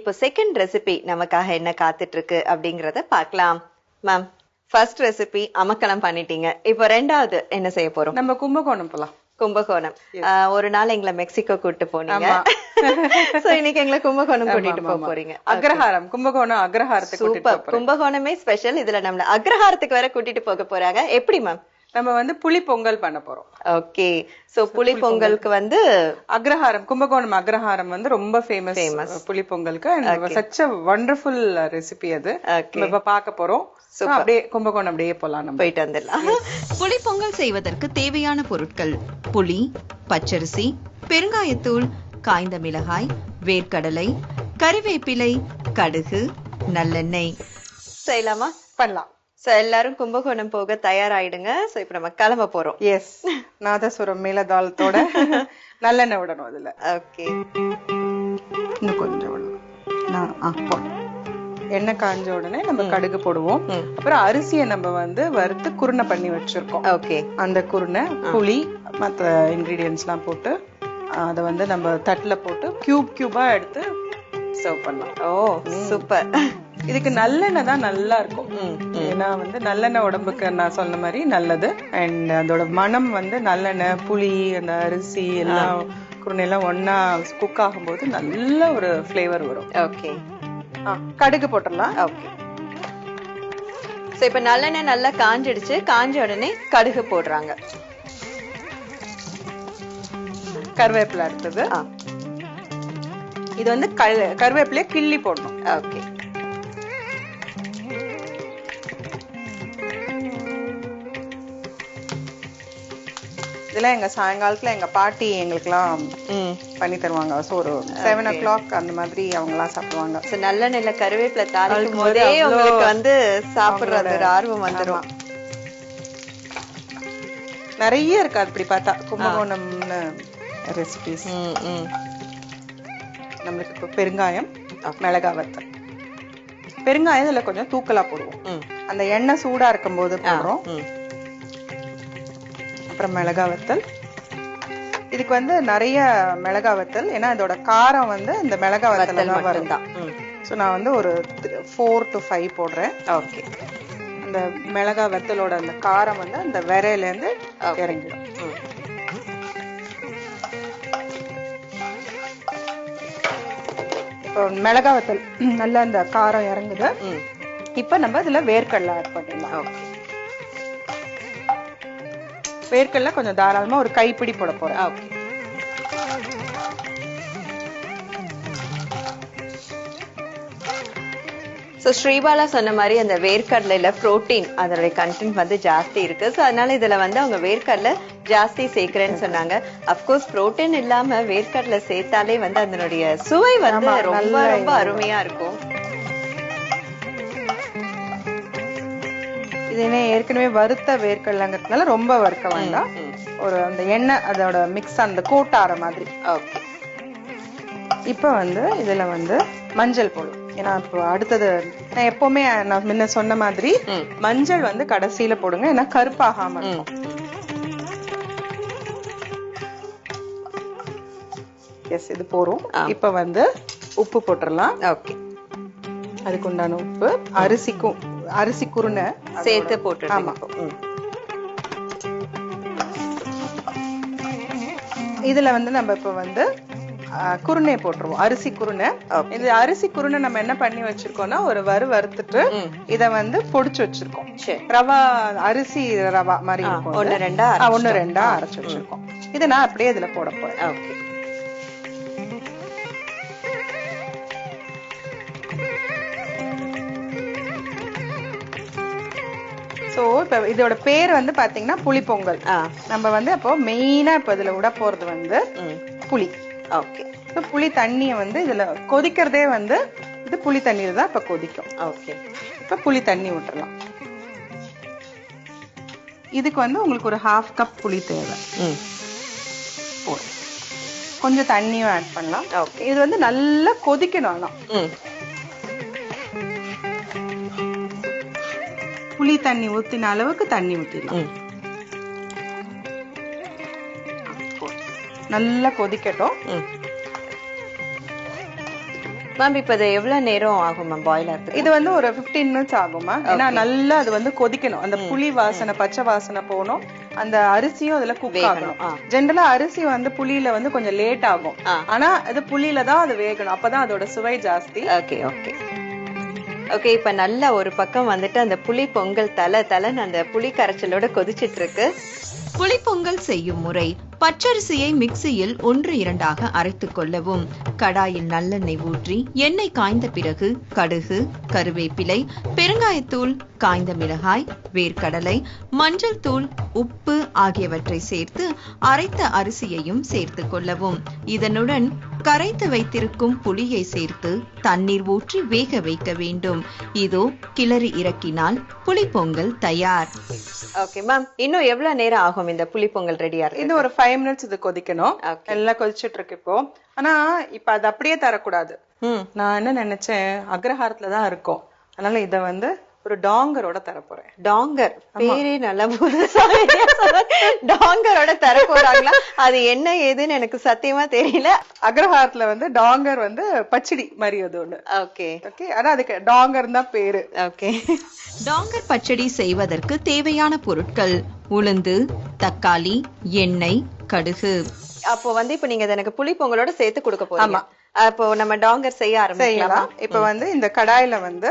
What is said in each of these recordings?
இப்போ second recipe நமக்காக என்ன காத்துட்டு இருக்கு அப்படிங்கறத பார்க்கலாம். மேம் ஃபர்ஸ்ட் ரெசிபி அமக்கலம் பண்ணிட்டீங்க. இப்போ ரெண்டாவது என்ன செய்ய போறோம்? நம்ம கும்பகோணம் போலாம். கும்பகோணம். ஒரு நாள் எங்களை மெக்சிகோ கூட்டு போனீங்க. சோ இன்னைக்கு எங்களை கும்பகோணம் கூட்டிட்டு போக போறீங்க. அக்ரஹாரம் கும்பகோணம் அக்ரஹாரத்துக்கு கூட்டிட்டு சூப்பர். கும்பகோணமே ஸ்பெஷல் இதுல நம்மள அக்ரஹாரத்துக்கு வேற கூட்டிட்டு போக போறாங்க. எப்படி மேம் நம்ம வந்து புளி பொங்கல் பண்ண போறோம். ஓகே. சோ புளி பொங்கலுக்கு வந்து அக்ரஹாரம் கும்பகோணம் அக்ரஹாரம் வந்து ரொம்ப ஃபேமஸ் புளி பொங்கலுக்கு. சச் அ வண்டர்ஃபுல் ரெசிபி அது. இப்ப பார்க்க போறோம். அப்படியே கும்பகோணம் அப்படியே போலாம் நம்ம. போயிட்டு வந்துடலாம். புளி பொங்கல் செய்வதற்கு தேவையான பொருட்கள் புளி பச்சரிசி பெருங்காயத்தூள் காய்ந்த மிளகாய் வேர்க்கடலை கறிவேப்பிலை கடுகு நல்லெண்ணெய். செய்யலாமா? பண்ணலாம். சோ எல்லாரும் கும்பகோணம் போக தயாராயிடுங்க. சோ இப்ப நம்ம கிளம்ப போறோம். எஸ் நாதசுரம் மேலதாளத்தோட நல்லெண்ணெய் விடணும் அதுல. ஓகே இன்னும் கொஞ்சம் விடணும். நான் ஆ எண்ணெய் காஞ்ச உடனே நம்ம கடுகு போடுவோம். அப்புறம் அரிசியை நம்ம வந்து வறுத்து குருணை பண்ணி வச்சிருக்கோம். ஓகே அந்த குருணை புளி மற்ற இன்கிரீடியன்ஸ்லாம் போட்டு அதை வந்து நம்ம தட்டுல போட்டு கியூப் கியூபா எடுத்து சர்வ் பண்ணலாம். ஓ சூப்பர் இதுக்கு நல்லெண்ணெய் தான் நல்லா இருக்கும் ஏன்னா வந்து நல்லெண்ணெய் உடம்புக்கு நான் சொன்ன மாதிரி நல்லது. அண்ட் அதோட மனம் வந்து நல்லெண்ணெய் புளி அந்த அரிசி எல்லாம் குருணை எல்லாம் ஒண்ணா குக் ஆகும்போது நல்ல ஒரு ஃப்ளேவர் வரும். ஓகே கடுகு போட்டுடலாம். ஓகே சோ இப்ப நல்லெண்ணெய் நல்லா காஞ்சிடுச்சு. காஞ்ச உடனே கடுகு போடுறாங்க. கருவேப்பிலை அடுத்தது. இது வந்து கரு- கருவேப்பிலையை கிள்ளி போடணும். ஓகே இதெல்லாம் எங்க சாயங்காலத்துல எங்க பாட்டி எங்களுக்குலாம் பண்ணி தருவாங்க. ஸோ ஒரு செவன் ஓ கிளாக் அந்த மாதிரி அவங்கலாம் சாப்பிடுவாங்க. சோ நல்லெண்ணெய்ல கருவேப்பிலை தாளிக்கும் போதே உங்களுக்கு வந்து சாப்பிடுறது ஒரு ஆர்வம் வந்துரும். நிறைய இருக்கு அப்படி பார்த்தா? கும்பகோணம்னு ரெசிபிஸ் நம்மளுக்கு இப்போ பெருங்காயம் மிளகா வத்தல். பெருங்காயம் இதுல கொஞ்சம் தூக்கலா போடுவோம். அந்த எண்ணெய் சூடா இருக்கும்போது போடுறோம். அப்புறம் மிளகா வத்தல் இதுக்கு வந்து நிறைய மிளகா வத்தல் ஏன்னா இதோட காரம் வந்து இந்த மிளகா வத்தல் தான் வரும். ம். ஸோ நான் வந்து ஒரு ஃபோர் டு ஃபைவ் போடுறேன். ஓகே. அந்த மிளகா வத்தலோட அந்த காரம் வந்து அந்த விரையில இருந்து இறங்கிடும். இப்போ மிளகா வத்தல் நல்லா அந்த காரம் இறங்குது. இப்போ நம்ம இதுல வேர்க்கடலை ஆட் பண்ணிடலாம். ஓகே. வேர்க்கடலை கொஞ்சம் தாராளமா ஒரு கைப்பிடி போட ஓகே. ஸோ ஸ்ரீபாலா சொன்ன மாதிரி அந்த வேர்க்கடலையில புரோட்டீன் அதனுடைய கண்டென்ட் வந்து ஜாஸ்தி இருக்கு. ஸோ அதனால இதுல வந்து அவங்க வேர்க்கடலை ஜாஸ்தி சேர்க்கிறேன்னு சொன்னாங்க. அப்கோர்ஸ் புரோட்டீன் இல்லாம வேர்க்கடலை சேர்த்தாலே வந்து அதனுடைய சுவை வந்து ரொம்ப ரொம்ப அருமையா இருக்கும். இது ஏற்கனவே வறுத்த வேர்க்கடலைங்கிறதுனால ரொம்ப வறுக்க வேண்டாம். ஒரு அந்த எண்ணெய் அதோட மிக்ஸ் அந்த கூட்டார மாதிரி. ஓகே. இப்போ வந்து இதுல வந்து மஞ்சள் போடும் ஏன்னா இப்போ அடுத்தது நான் எப்பவுமே நான் முன்ன சொன்ன மாதிரி. மஞ்சள் வந்து கடைசியில போடுங்க. ஏன்னா கருப்பாகாம இருக்கும். எஸ் இது போறோம். இப்போ வந்து உப்பு போட்டுடலாம் ஓகே. அதுக்கு உண்டான உப்பு அரிசிக்கும். அரிசி குருணை சேர்த்து போட்டு ஆமா. இதுல வந்து நம்ம இப்ப வந்து குருணை போட்டுருவோம். அரிசி குருணை. இது அரிசி குருணை நம்ம என்ன பண்ணி வச்சிருக்கோம்னா ஒரு வறு வறுத்துட்டு இத வந்து பொடிச்சு வச்சிருக்கோம். சரி. ரவா அரிசி ரவா மாதிரி இது. ரெண்டா ஒண்ணு ரெண்டா அரைச்சு வச்சிருக்கோம். இதை நான் அப்படியே இதுல போட போறேன். ஓகே. சோ இப்ப இதோட பேர் வந்து பாத்தீங்கன்னா புளி பொங்கல். ஆ. நம்ம வந்து அப்போ மெயினா இப்ப இதுல விட போறது வந்து புளி. ஓகே. So, புளி தண்ணிய வந்து இதுல கொதிக்கிறதே வந்து இது புளி தண்ணீர் தான் இப்ப கொதிக்கும். ஓகே. இப்ப புளி தண்ணி விட்டுறலாம் இதுக்கு வந்து உங்களுக்கு ஒரு ஹாஃப் கப் புளி தேவை. போதும். கொஞ்சம் தண்ணியும் ஆட் பண்ணலாம். ஓகே. இது வந்து நல்லா கொதிக்கணும் ஆனா. புளி தண்ணி ஊத்தின அளவுக்கு தண்ணி ஊத்திடலாம். நல்லா கொதிக்கட்டும். மேம் இப்ப இது எவ்வளவு நேரம் ஆகும் மேம் பாயில் இது வந்து ஒரு 15 மினிட்ஸ் ஆகுமா ஏன்னா நல்லா அது வந்து கொதிக்கணும். அந்த புளி வாசனை பச்சை வாசனை போகணும். அந்த அரிசியும் அதுல குக் ஆகணும். ஜென்ரலா அரிசி வந்து புளியில வந்து கொஞ்சம் லேட் ஆகும். ஆனா அது புளியில தான் அது வேகணும். அப்பதான் அதோட சுவை ஜாஸ்தி. ஓகே ஓகே ஓகே இப்போ நல்லா ஒரு பக்கம் வந்துட்டு அந்த புளி பொங்கல் தலை தலைன்னு அந்த புளி கரைச்சலோட கொதிச்சிட்டு இருக்கு. புளிப்பொங்கல் செய்யும் முறை பச்சரிசியை மிக்சியில் ஒன்று இரண்டாக அரைத்துக் கொள்ளவும். கடாயில் நல்லெண்ணெய் ஊற்றி எண்ணெய் காய்ந்த பிறகு கடுகு கருவேப்பிலை பெருங்காயத்தூள் காய்ந்த மிளகாய் வேர்க்கடலை மஞ்சள் தூள் உப்பு ஆகியவற்றை சேர்த்து அரைத்த அரிசியையும் சேர்த்துக் கொள்ளவும். இதனுடன் கரைத்து வைத்திருக்கும் புளியை சேர்த்து தண்ணீர் ஊற்றி வேக வைக்க வேண்டும். இதோ கிளறி இறக்கினால் புளிப்பொங்கல் தயார். ஓகே மேம் இன்னும் எவ்வளவு நேரம் ஆகும் இந்த புளி பொங்கல் ரெடியா இருக்கு. இன்னும் ஒரு ஃபைவ் மினிட்ஸ் இது கொதிக்கணும். எல்லாம் கொதிச்சிட்டு இருக்கு இப்போ. ஆனா இப்ப அது அப்படியே தரக்கூடாது. நான் என்ன நினைச்சேன்? அக்ரஹாரத்துல தான் இருக்கோம். அதனால இத வந்து ஒரு டாங்கரோட தரப்போறேன். டாங்கர். பேரே நல்லா டாங்கரோட தர போறாங்களா அது என்ன ஏதுன்னு எனக்கு சத்தியமா தெரியல. அக்ரஹாரத்துல வந்து டாங்கர் வந்து பச்சடி மாதிரி அது ஒண்ணு. ஓகே. ஓகே? ஆனா அதுக்கு டாங்கர் தான் பேரு. ஓகே. டாங்கர் பச்சடி செய்வதற்கு தேவையான பொருட்கள் உளுந்து தக்காளி எண்ணெய் கடுகு. அப்போ வந்து இப்ப நீங்க இதை எனக்கு புளி பொங்கலோட சேர்த்து கொடுக்க போறீங்க. அப்போ நம்ம டாங்கர் செய்ய ஆரம்பிக்கலாமா? இப்ப வந்து இந்த கடாயில வந்து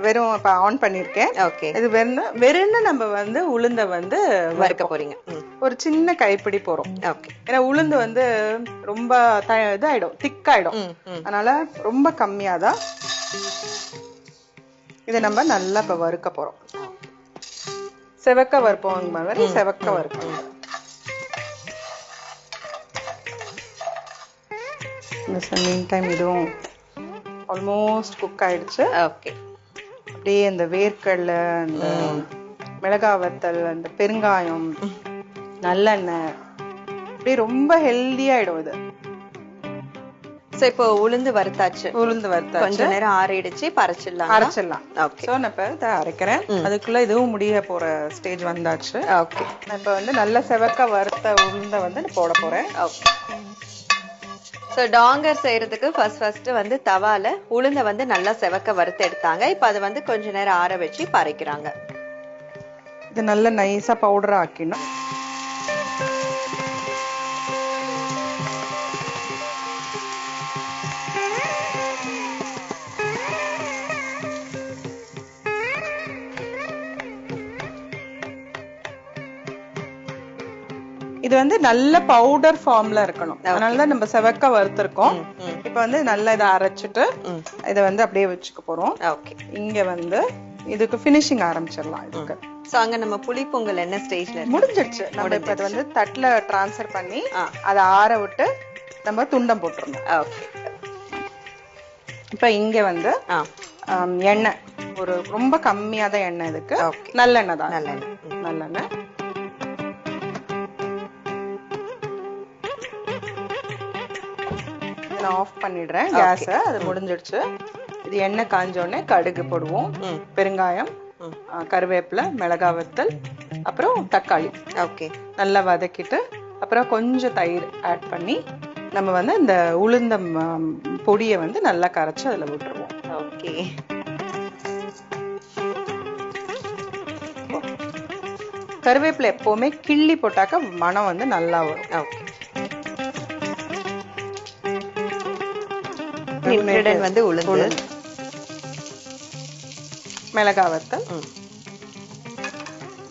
வெறும் இப்ப ஆன் பண்ணிருக்கேன். ஓகே இது வெறும் வெறும்னு நம்ம வந்து உளுந்த வந்து வறுக்க போறீங்க. ம். ஒரு சின்ன கைப்பிடி போறோம். ஓகே ஏன்னா உளுந்து வந்து ரொம்ப த- இதாயிடும் திக் ஆயிடும் ம் ம். அதனால ரொம்ப கம்மியா தான் இதை நம்ம நல்லா இப்ப வறுக்க போறோம். செவக்க வறுப்போம் மாதிரி செவக்க வறுக்கணும் இந்த மீன் டைம் இதுவும் ஆல்மோஸ்ட் குக் ஆயிடுச்சு. ஓகே அப்படியே அந்த வேர்க்கடலை அந்த மிளகாய் வத்தல் அந்த பெருங்காயம் நல்லெண்ணெய் அப்படியே ரொம்ப ஹெல்தியாயிடும் இது சோ இப்போ உளுந்து வறுத்தாச்சு. உளுந்து வறுத்த கொஞ்ச நேரம் ஆறிடுச்சு பறச்சிடலாம் அரைச்சிடலாம் ஓகே சோ நான் இப்ப இதை அரைக்கிறேன். அதுக்குள்ள இதுவும் முடிய போற ஸ்டேஜ் வந்தாச்சு. ஓகே நான் இப்ப வந்து நல்ல செவக்க வறுத்த உளுந்த வந்து போட போறேன். ஓகே சோ டாங்கர் செய்யறதுக்கு ஃபர்ஸ்ட் ஃபர்ஸ்ட் வந்து தவால உளுந்த வந்து நல்லா செவக்க வறுத்து எடுத்தாங்க. இப்போ அது வந்து கொஞ்ச நேரம் ஆற வச்சு பறைக்கிறாங்க. இது நல்ல நைஸா பவுடர் ஆக்கிடணும். இது வந்து நல்ல பவுடர் ஃபார்ம்ல இருக்கணும். அதனால தான் நம்ம செவக்க வறுத்திருக்கோம். இப்ப வந்து நல்லா இதை அரைச்சிட்டு. இதை வந்து அப்படியே வச்சுக்க போறோம். ஓகே இங்க வந்து இதுக்கு ஃபினிஷிங் ஆரம்பிச்சிடலாம் இதுக்கு. சோ அங்க நம்ம புளி பொங்கல் என்ன ஸ்டேஜ்ல முடிஞ்சிடுச்சு நம்ம இப்ப இதை வந்து தட்டுல டிரான்ஸ்ஃபர் பண்ணி. அதை ஆற விட்டு நம்ம துண்டம் போட்டுருணும் ஓகே இப்ப இங்க வந்து எண்ணெய். ஒரு ரொம்ப கம்மியா தான் எண்ணெய் இதுக்கு. நல்லெண்ணெய் தான். நல்லெண்ணெய். நல்லெண்ணெய். நான் ஆஃப் பண்ணிடுறேன். கேஸ அது முடிஞ்சிடுச்சு. இது எண்ணெய் காஞ்ச உடனே கடுகு போடுவோம். பெருங்காயம் கருவேப்பிலை மிளகாய் வத்தல் அப்புறம் தக்காளி. ஓகே நல்லா வதக்கிட்டு அப்புறம் கொஞ்சம் தயிர் ஆட் பண்ணி நம்ம வந்து இந்த உளுந்த பொடியை வந்து நல்லா கரைச்சு அதுல விட்டுருவோம். ஓகே கருவேப்பிலை எப்பவுமே கிள்ளி போட்டாக்க மனம் வந்து நல்லா வரும். ஓகே இன்கிரிடியன்ட் வந்து உளுந்து. மிளகாய் வத்தல்.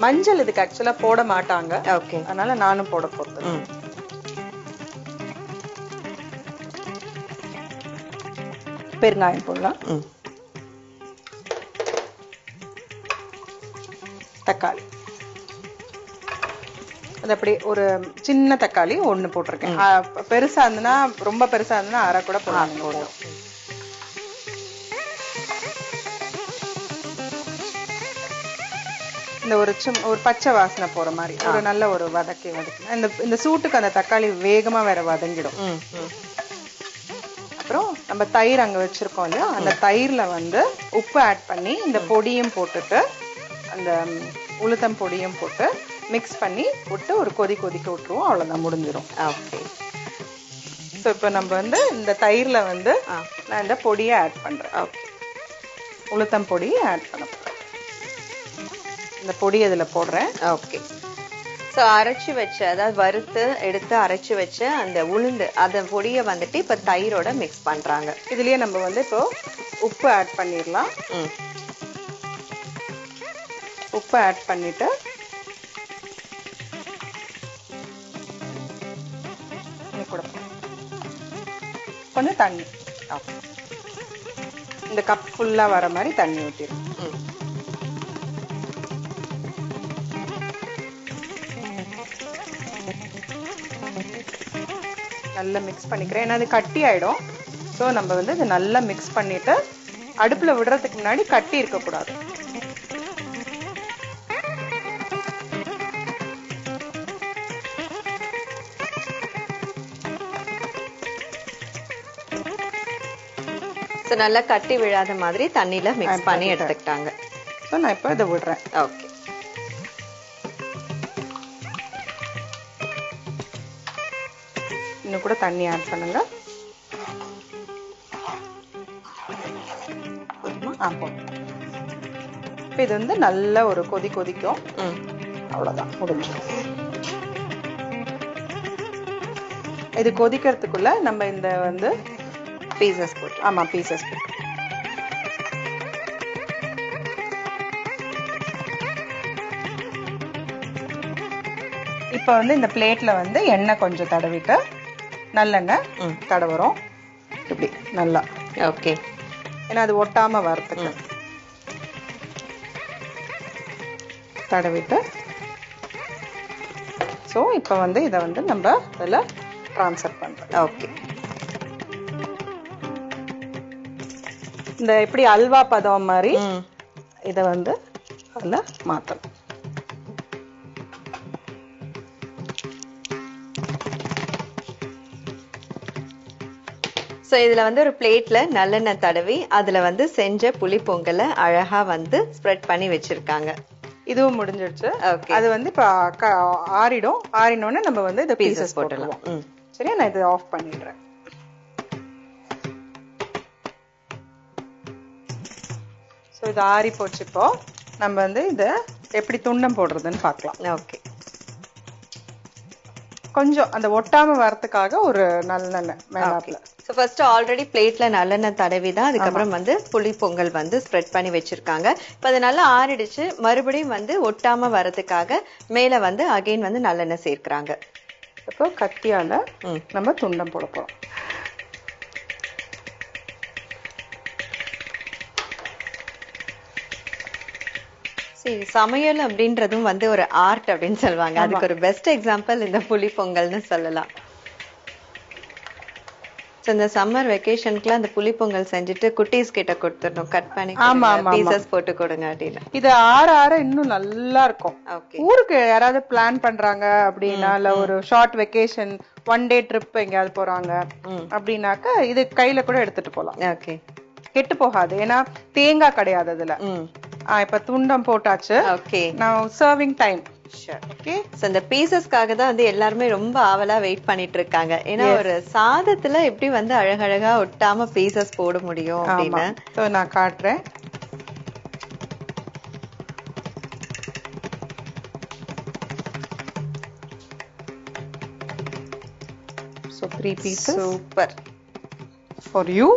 மஞ்சள் இதுக்கு ஆக்சுவலா போட மாட்டாங்க. ஓகே. அதனால நானும் போட போறது பெருங்காயம் போடலாம். அது அப்படி ஒரு சின்ன தக்காளி ஒண்ணு போட்டிருக்கேன். ஆ, பெருசா இருந்ததுன்னா ரொம்ப பெருசா இருந்ததுன்னா அரை கூட போதும். இந்த ஒரு சிம் ஒரு பச்சை வாசனை போற மாதிரி ஒரு நல்ல ஒரு வதக்கி வதக்கி. இந்த இந்த சூட்டுக்கு அந்த தக்காளி வேகமா வேற வதங்கிடும். அப்புறம் நம்ம தயிர் அங்க வச்சிருக்கோம் இல்லையா? அந்த தயிர்ல வந்து உப்பு ஆட் பண்ணி இந்த பொடியும் போட்டுட்டு அந்த உளுத்தம் பொடியும் போட்டு மிக்ஸ் பண்ணி விட்டு ஒரு கொதி கொதிக்க விட்டுருவோம். அவ்வளவுதான் முடிஞ்சிடும் ஓகே ஸோ இப்போ நம்ம வந்து இந்த தயிர்ல வந்து நான் இந்த பொடியை ஆட் பண்றேன். ஓகே உளுத்தம் பொடி ஆட் பண்ண போறேன். இந்த பொடி இதுல போடுறேன். ஓகே ஸோ அரைச்சு வச்ச அதாவது வறுத்து எடுத்து அரைச்சு வச்ச அந்த உளுந்து அந்த பொடியை வந்துட்டு இப்ப தயிரோட மிக்ஸ் பண்றாங்க. இதுலயே நம்ம வந்து இப்போ உப்பு ஆட் பண்ணிடலாம். ம். உப்பு ஆட் பண்ணிட்டு கூட கொஞ்சம் தண்ணி. இந்த கப் ஃபுல்லா வர மாதிரி தண்ணி ஊற்றிடும் நல்லா மிக்ஸ் பண்ணிக்கிறேன். ஏன்னா அது கட்டி ஆயிடும். ஸோ நம்ம வந்து இது நல்லா மிக்ஸ் பண்ணிட்டு அடுப்பில் விடுறதுக்கு முன்னாடி கட்டி இருக்கக்கூடாது. ஸோ நல்லா கட்டி விழாத மாதிரி தண்ணியில மிக்ஸ் பண்ணி எடுத்துக்கிட்டாங்க. ஸோ நான் இப்போ இதை விடுறேன். ஓகே இன்னும் கூட தண்ணி ஆட் பண்ணுங்க. இப்போ இது வந்து நல்ல ஒரு கொதி கொதிக்கும். ம். அவ்வளவுதான் முடிஞ்சிடும். இது கொதிக்கிறதுக்குள்ள நம்ம இந்த வந்து பீசஸ் போட்டு ஆமா பீசஸ் இப்போ வந்து இந்த பிளேட்ல வந்து எண்ணெய் கொஞ்சம் தடவிட்டு நல்லெண்ணெய் தடவுறோம். இப்படி நல்லா. ஓகே. ஏன்னா அது ஒட்டாம வரத்துக்கு தடவிட்டு. ஸோ இப்போ வந்து இதை வந்து நம்ம இதில் ட்ரான்ஸ்ஃபர் பண்ணுறோம் ஓகே. இந்த எப்படி அல்வா பதம் மாதிரி இதை வந்து அதில் மாற்றணும் ஸோ இதுல வந்து ஒரு பிளேட்ல நல்லெண்ணெய் தடவி அதுல வந்து செஞ்ச புளி பொங்கலை அழகா வந்து ஸ்ப்ரெட் பண்ணி வச்சிருக்காங்க. இதுவும் முடிஞ்சிடுச்சு ஓகே அது வந்து இப்போ ஆறிடும். ஆறினோடனே நம்ம வந்து இதை பீசஸ் போட்டுடலாம். சரியா? நான் இதை ஆஃப் பண்ணிடுறேன். இது ஆறி போச்சு இப்போ. நம்ம வந்து இதை எப்படி துண்டம் போடுறதுன்னு பார்க்கலாம். ஓகே. கொஞ்சம் அந்த ஒட்டாம வரதுக்காக ஒரு நல்லெண்ணெய் ஸோ ஃபர்ஸ்ட் ஆல்ரெடி பிளேட்ல நல்லெண்ணெய் தடவி தான் அதுக்கப்புறம் வந்து புளி பொங்கல் வந்து ஸ்ப்ரெட் பண்ணி வச்சிருக்காங்க. இப்போ அது நல்லா ஆறிடுச்சு. மறுபடியும் வந்து ஒட்டாம வரதுக்காக மேல வந்து அகைன் வந்து நல்லெண்ணெய் சேர்க்கறாங்க. இப்போ கத்தியால நம்ம துண்டம் போட போறோம். சமையல் அப்படின்றதும் வந்து ஒரு ஆர்ட் அப்படின்னு சொல்லுவாங்க. அதுக்கு ஒரு பெஸ்ட் எக்ஸாம்பிள் இந்த புளி பொங்கல்னு சொல்லலாம். ஸோ இந்த சம்மர் வெக்கேஷனுக்குலாம் அந்த புளி பொங்கல் செஞ்சுட்டு குட்டீஸ் கிட்ட கொடுத்துடணும். கட் பண்ணி ஆமா, பீசஸ் போட்டு கொடுங்க அப்படின்னு இது ஆற ஆற இன்னும் நல்லா இருக்கும். ஊருக்கு யாராவது பிளான் பண்றாங்க அப்படின்னா இல்ல ஒரு short vacation one day trip எங்கேயாவது போறாங்க அப்படின்னாக்கா இது கையில கூட எடுத்துட்டு போலாம். ஓகே கெட்டு போகாது. ஏன்னா தேங்காய் கிடையாது அதுல. இப்ப துண்டம் போட்டாச்சு. ஓகே. நான் சர்விங் டைம் ஓகே ஸோ இந்த பீசஸ்க்காக தான் வந்து எல்லாருமே ரொம்ப ஆவலா வெயிட் பண்ணிட்டு இருக்காங்க. ஏன்னா ஒரு சாதத்துல எப்படி வந்து அழகழகா ஒட்டாம பீசஸ் போட முடியும் அப்படின்னு. ஸோ நான் காட்டுறேன். So three pieces super for you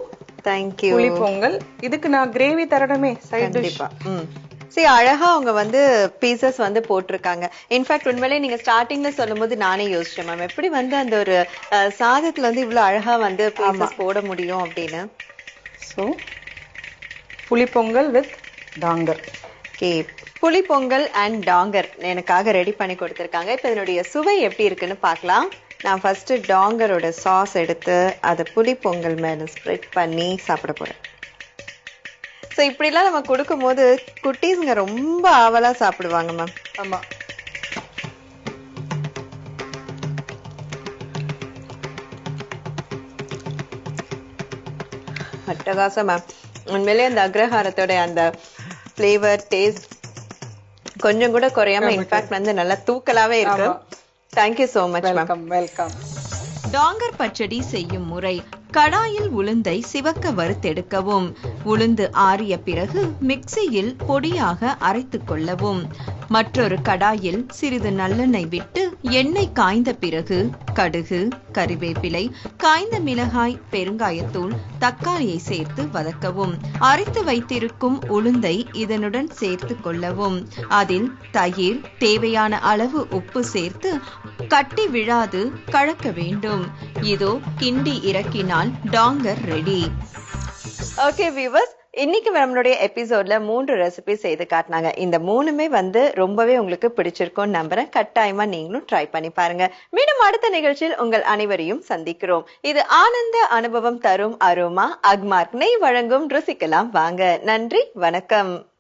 thank you புளி பொங்கல். இதுக்கு நான் கிரேவி தரணுமே சைடு சரி அழகா அவங்க வந்து பீசஸ் வந்து போட்டிருக்காங்க. இன்ஃபேக்ட் உண்மையிலேயே நீங்க ஸ்டார்டிங்ல சொல்லும்போது நானே யோசிச்சேன் மேம் எப்படி வந்து அந்த ஒரு சாதத்துல வந்து இவ்வளவு அழகா வந்து பீசஸ் போட முடியும் அப்படின்னு? ஸோ புளி பொங்கல் வித் டாங்கர். ஓகே புளி பொங்கல் அண்ட் டாங்கர் எனக்காக ரெடி பண்ணி கொடுத்துருக்காங்க. இப்போ இதனுடைய சுவை எப்படி இருக்குன்னு பார்க்கலாம். நான் ஃபர்ஸ்ட் டாங்கரோட சாஸ் எடுத்து அதை புளி பொங்கல் மேல ஸ்ப்ரெட் பண்ணி சாப்பிட போறேன். ஸோ இப்படிலாம் நம்ம கொடுக்கும்போது குட்டீஸுங்க ரொம்ப ஆவலா சாப்பிடுவாங்க மேம் ஆமா. அட்டகாசம் மேம் உண்மையிலேயே அந்த அக்ரஹாரத்தோட அந்த ஃப்ளேவர் டேஸ்ட் கொஞ்சம் கூட குறையாம இன்ஃபேக்ட் வந்து நல்லா தூக்கலாவே இருக்கு. Thank you so much welcome welcome tanker பச்சடி செய்யும் முறை கடாயில் உளுந்தை சிவக்க வறுத்தெடுக்கவும். உளுந்து ஆறிய பிறகு மிக்சியில் பொடியாக அரைத்துக் கொள்ளவும். மற்றொரு கடாயில் சிறிது நல்லெண்ணெய் விட்டு எண்ணெய் காய்ந்த பிறகு கடுகு கறிவேப்பிலை காய்ந்த மிளகாய் பெருங்காயத்தூள் தக்காளியை சேர்த்து வதக்கவும். அரைத்து வைத்திருக்கும் உளுந்தை இதனுடன் சேர்த்து கொள்ளவும். அதில் தயிர் தேவையான அளவு உப்பு சேர்த்து கட்டி விழாது கலக்க வேண்டும். இதோ கிண்டி இறக்கினால் டாங்கர் ரெடி. ஓகே வியூவர்ஸ் இன்னைக்கு நம்மளுடைய எபிசோட்ல மூன்று ரெசிபி செய்து காட்டினாங்க. இந்த மூணுமே வந்து ரொம்பவே உங்களுக்கு பிடிச்சிருக்கும்னு நம்புறேன். கட்டாயமா நீங்களும் ட்ரை பண்ணி பாருங்க. மீண்டும் அடுத்த நிகழ்ச்சியில் உங்கள் அனைவரையும் சந்திக்கிறோம். இது ஆனந்த அனுபவம் தரும் அருமா. அக்மார்க் நெய் வழங்கும் ருசிக்கலாம். வாங்க நன்றி வணக்கம்.